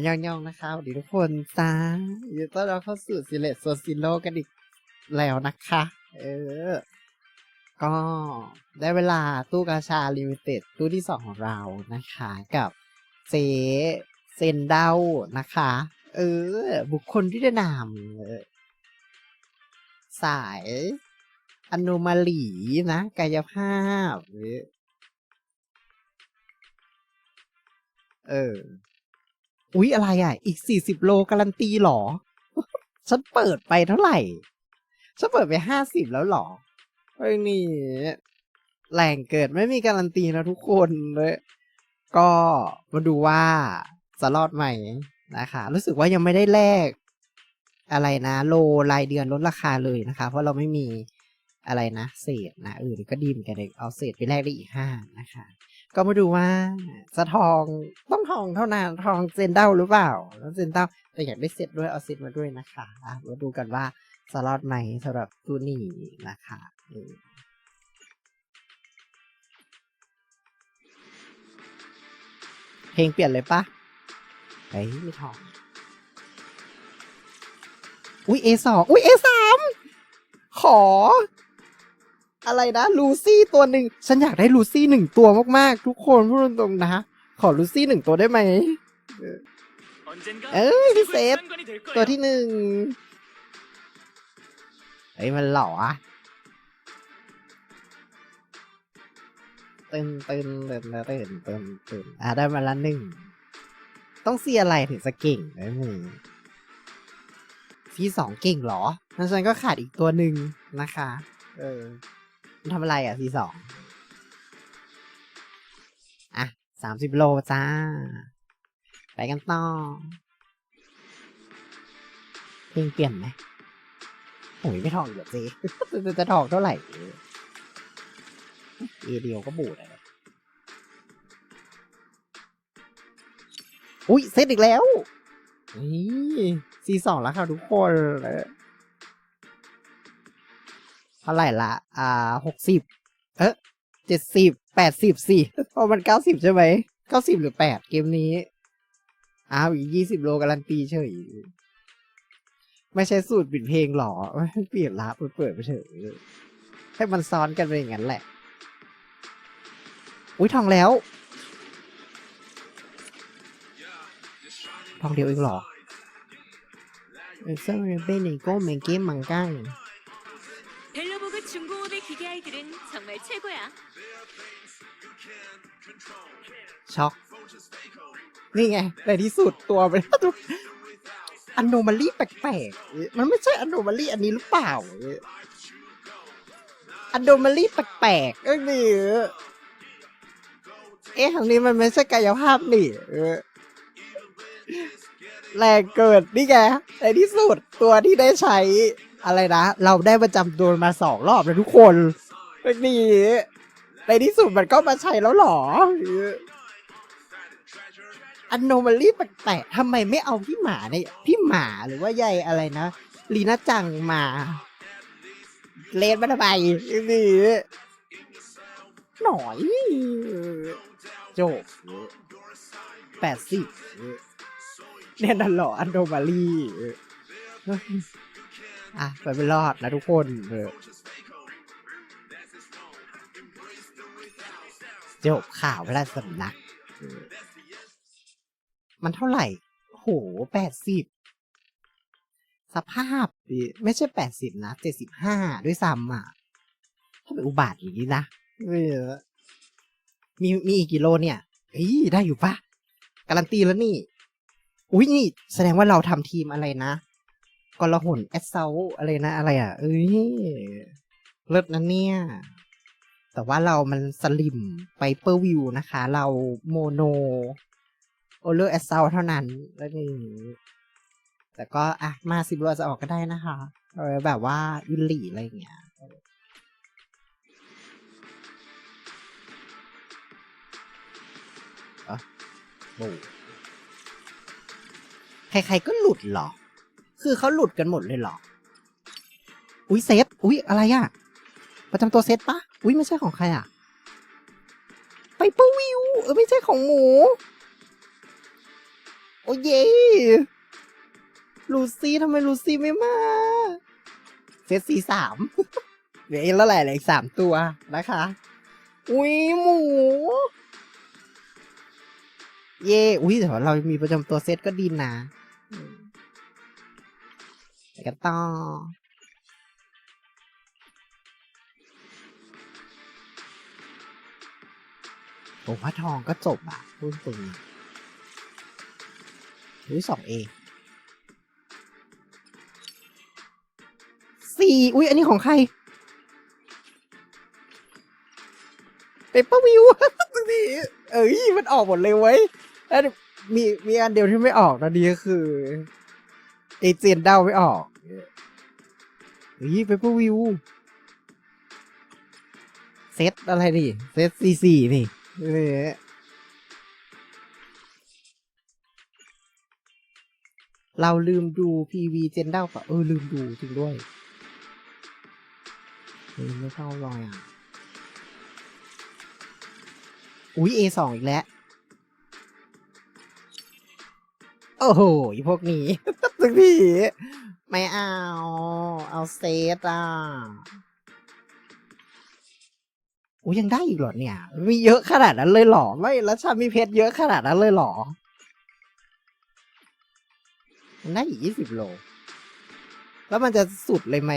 นยองยองนะคะสวัสดีทุกคนจ้ายินดีต้อนรับเข้าสู่ซิเลตโซซิโลกันอีกแล้วนะคะ เออ ก็ได้เวลาตู้กาชาลิมิเต็ดตู้ที่สองของเรานะคะ กับเซเซนเดานะคะ เออ บุคคลที่ได้นำเออสายอนุมาลีนะ กายภาพ เออ อุ๊ย อะไรอะ อีกสี่สิบโลการันตีหรอ ฉันเปิดไปเท่าไหร่ ฉันเปิดไปห้าสิบแล้วหรอเฮ้นี่แหล่งเกิดไม่มีการันตีนะทุกคนเลยก็มาดูว่าจะรอดไหมนะคะ รู้สึกว่ายังไม่ได้แลกอะไรนะ โลรายเดือนลดราคาเลยนะคะ เพราะเราไม่มีอะไรนะ เศษนะเออก็ดีเหมอนกันเลยเอาเศษไปแลกได้อีกห้านะคะ ก็มาดูว่าจะทองต้องทองเท่านั้นทองเซนเดาหรือเปล่า แล้วเซนเดาแต่อยากได้เซตด้วยเอาเซตมาด้วยนะคะมาดูกันว่าสล็อตไหมสำหรับตัวนี้นะคะเออเพลงเปลี่ยนเลยปะเฮ้ยไม่ทอง อุ้ย A สองอุ้ย A สามขอ อะไรนะลูซี่ตัวหนึ่งฉันอยากได้ลูซี่หนึ่งตัวมากๆ ทุกคนพูดตรงๆนะ ขอลูซี่หนึ่งตัวได้ไหมเอ้ยพี่เซฟตัตัววที่ที่หนึ่งเฮ้ยมันหล่ออะตึนตึนตึนตึนตึนตึนอะได้มาละหนึ่งต้องเสียอะไรถึงจะเก่งไอ้มึงซีสองเก่งเหรองั้นฉันก็ขาดอีกตัวหนึ่งนะคะ เออมัน ทำอะไรอะซีสองอะสามสิบโลจ้า ไปกันต่อเพลงเปลี่ยนไหมโอ้ยไม่ทองอีกเหรอเจ๊จะจะทองเท่าไหร่เอเดียวก็บูดอะไรอุ้ยเซตอีกแล้วนี่ซีสองแล้วค่ะทุกคน เท่าไหร่ละอ่าหกสิบเอ๊ะเจ็ดสิบแปดสิบสี่พอมันเก้าสิบใช่ไหมเก้าสิบหรือแปดเกมนี้ อ้าวอีกยี่สิบโลการันตีเฉยไม่ใช่สูตรปิดเพลงหรอเปลี่ยนละเปิดเปิดไปเฉยให้มันซ้อนกันไปอย่างนั้นแหละ อุ้ยทองแล้วทองเดียวอีกหรอเซอร์เบนเนโก้เมงเกมมังกาย 기계 아이들은 정말 최고야. ช็อก นี่ไงในที่สุดตัวมัน อันโนมาลีแปลกๆ มันไม่ใช่อันโนมาลีอันนี้หรือเปล่า อันโนมาลีแปลกๆเอ้ยนี่เอ๊ะทางนี้มันไม่ใช่กายภาพนี่เออแรงเกิดนี่ไงในที่สุดตัวที่ได้ใช้ อะไรนะ เราได้ประจำตัวมาสองรอบแล้วทุกคนเอ้ยนี่ในที่สุดมันก็มาใช้แล้วหรอ อันโนมาลีแปลกๆทำไมไม่เอาพี่หมาเนี่ยพี่หมาหรือว่ายายอะไรนะลีน่าจังมาเลนมาทำไมนี่หน่อยโจบแปดสิบเนี่ยนั่นหรออันโนมาลี อะไปไม่รอดนะทุกคนเออจบข่าวพระราชสำนัก มันเท่าไหร่ โหแปดสิบ สภาพ ไม่ใช่แปดสิบนะเจ็ดสิบห้าด้วยซ้ำอะถ้าเป็นอุบาทอย่างนี้นะมีมีอีกกิโลเนี่ยเฮ้ยได้อยู่ปะการันตีแล้วนี่ อุ้ยนี่ แสดงว่าเราทำทีมอะไรนะ กลหนแอสเซลอะไรนะ อะไรอะ เอ้ย เลิศนะเนี่ย แต่ว่าเรามันสลิมไปเปอร์วิวนะคะ เราโมโน โอเลอร์แอสเซลเท่านั้นแล้วนี่แต่ก็อะมาสิบโลจะออกก็ได้นะคะเออแบบว่ายุนลี่อะไรอย่างเงี้ยออโอ้ใครๆก็หลุดเหรอ คือเขาหลุดกันหมดเลยเหรอ อุ้ยเซฟ อุ้ยอะไรอะประจำตัวเซตปะอุ้ยไม่ใช่ของใครอะไปเปวิว เออไม่ใช่ของหมู โอ้เยลูซี่ทำไมลูซี่ไม่มา เซตสี่สามเหลืออีกแล้วแหละเหลืออีกสามตัวนะคะ อุ้ยหมู เย่อุ้ยแต่ว่าเรามีประจำตัวเซตก็ดีนะ กันต่อผมว่าทองก็จบอะพูดตรงนี้อุ้ยสองเอสี่อุ้ยอันนี้ของใครเปเปอร์วิวตรงนี้เอ้ยมันออกหมดเลยเว้ยแล้วมีมีอันเดียวที่ไม่ออกตอนนี้ก็คือ เอเจนเดาไม่ออกเฮ้ยเปเปอร์วิว เซตอะไรนี่ เซตซีซีนี่เออเราลืมดู PV เจนเดาปะเออ ลืมดูจริงด้วยเฮ้ยไม่เข้ารอยอะ อุ้ย A สองอีกแล้ว โอ้โหอีพวกนี้สักทีไม่เอา เอาเซตอะอุ้ยยังได้อีกเหรอเนี่ย มีเยอะขนาดนั้นเลยเหรอ ไม่แล้วฉันมีเพชรเยอะขนาดนั้นเลยเหรอมันได้อีกยี่สิบโล แล้วมันจะสุดเลยไหม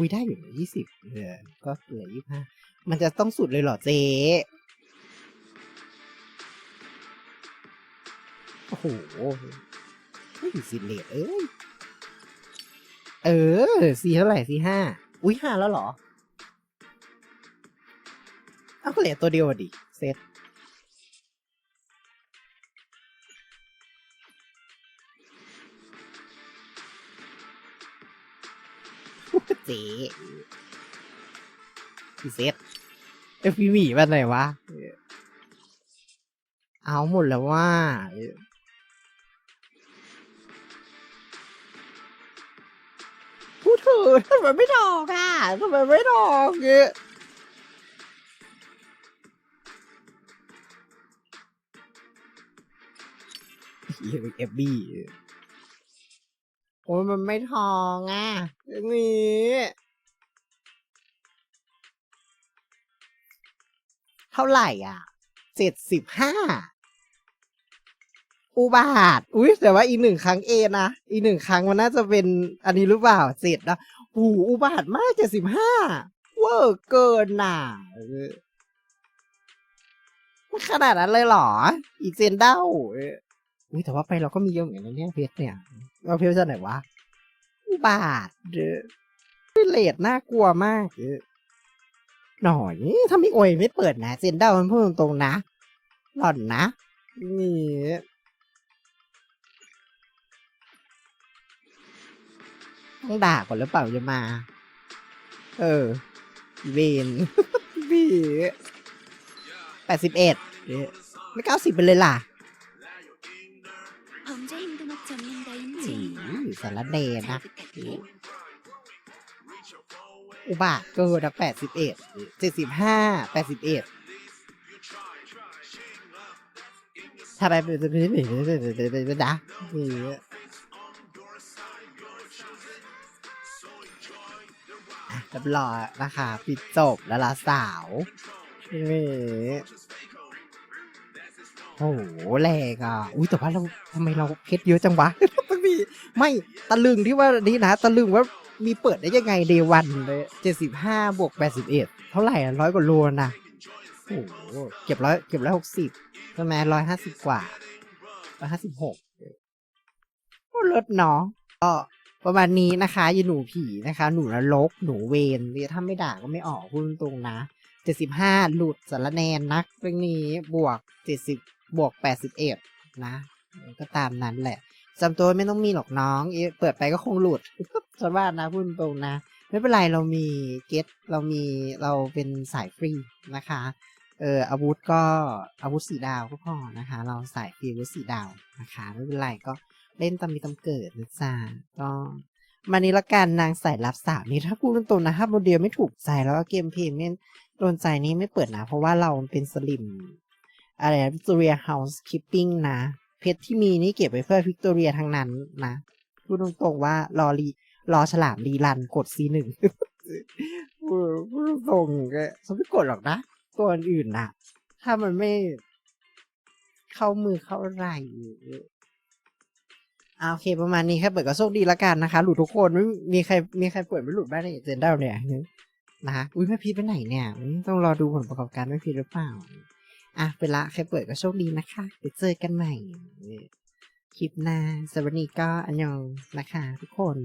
อุ้ยได้อยู่ยี่สิบเหลือก็เหลือยี่ห้ามันจะต้องสุดเลยเหรอเจ๊โอ้โหไม่อยู่สิเลทเอ้ย เออสี่เท่าไหร่สี่ห้าอุ้ยห้าแล้วเหรอ เอาก็เหลือตัวเดียวอะดิ เซต เจ๊พี่เซตเอฟพีหมีมาไหนวะ เอาหมดแล้วว่าพูดเถอะทำไมไม่ดอกอะทำไมไม่ดอกเนี่ยเอฟบีโอ้ยมันไม่ทองอะอย่างนี้เท่าไหร่อะเจ็ดสิบห้าอุบาท อุ้ยแต่ว่าอีกหนึ่งครั้งเอนะ อีกหนึ่งครั้งมันน่าจะเป็นอันนี้หรือเปล่าเจ็ดนะหูอุบาทมากเจ็ดสิบห้าเวอร์เกินน่ะขนาดนั้นเลยเหรอ อีกเซนเด้า อุ้ยแต่ว่าไปเราก็มีเยอะเหมือนกันเนี่ยเพชรเนี่ยเราเพชรจะไหนวะ บาทเด้อเลดน่ากลัวมากเออหน่อยถ้าไม่อวยไม่เปิดนะเซนเดามันพูดตรงๆนะ หล่อนนะ นี่ต้องด่าก่อนหรือเปล่าจะมา เออ เวนบีแปดสิบเอ็ดไม่เก้าสิบไปเลยล่ะ สารเดนะ อุบะเกินแปดสิบเอ็ดเจ็ดสิบห้าแปดสิบเอ็ดทำไมเป็นเป็นเป็นเป็นนะเรียบรอยนะคะปิดจบแล้วละสาวนี่ โอ้โหแรงอะ อุ้ยแต่ว่าเราทำไมเราเพชรเยอะจังวะบางทีไม่ตะลึงที่ว่านี้นะตะลึงว่ามีเปิดได้ยังไงเดวันเลยเจ็ดสิบห้าบวกแปดสิบเอ็ดเท่าไหร่ร้อยกว่าโลนะโอ้โหเก็บร้อยเก็บร้อยหกสิบใช่ไหมร้อยห้าสิบกว่าร้อยห้าสิบหกก็ลิศเนาะก็ประมาณนี้นะคะ ยีหนูผีนะคะ หนูนรก หนูเวนเนี่ยถ้าไม่ด่าก็ไม่ออกพูดตรงนะเจ็ดสิบห้าหลุดสารแนนนักเรื่องนี้บวกเจ็ดสิบ บวกแปดสิบเอ็ดนะก็ตามนั้นแหละจำตัวไม่ต้องมีหรอกน้อง เปิดไปก็คงหลุดฉันว่านะพูดตรงนะ ไม่เป็นไรเรามีเกตเรามีเราเป็นสายฟรีนะคะ เอออาวุธก็อาวุธสีดาวก็พอนะคะ เราสายฟรีอาวุธสีดาวนะคะ ไม่เป็นไรก็เล่นตามมีตามเกิดนะจ๊ะก็มานี้ละกันนางสายลับสาวนี่ถ้าพูดตรงๆนะถ้าโมเดลไม่ถูกใจแล้วก็เกมเพลย์ไม่โดนใจนี้ไม่เปิดนะ เพราะว่าเราเป็นสลิม อะไรวิกตอเรียเฮาส์คิปปิ้งนะ เพชรที่มีนี่เก็บไว้เพื่อวิกตอเรียทั้งนั้นนะพูดตรงๆว่ารอรีรอฉลามรีรันกดซีหนึ่งพูดตรงๆก็ฉันไม่กดหรอกนะตัวอื่นๆนะถ้ามันไม่เข้ามือเข้าไหลอ่าโอเคประมาณนี้ครับเปิดก็โชคดีละกันนะคะ หลุดทุกคนไม่มีใครมีใครเปิดไม่หลุดบ้างในเจนเดาเนี่ยนะคะอุ้ยแม่พีชไปไหนเนี่ย ต้องรอดูผลประกอบการแม่พีชหรือเปล่า อะเวลาใครเปิดก็โชคดีนะคะเดี๋ยวเจอกันใหม่คลิปหน้าสวัสดีก็อันยองนะคะทุกคน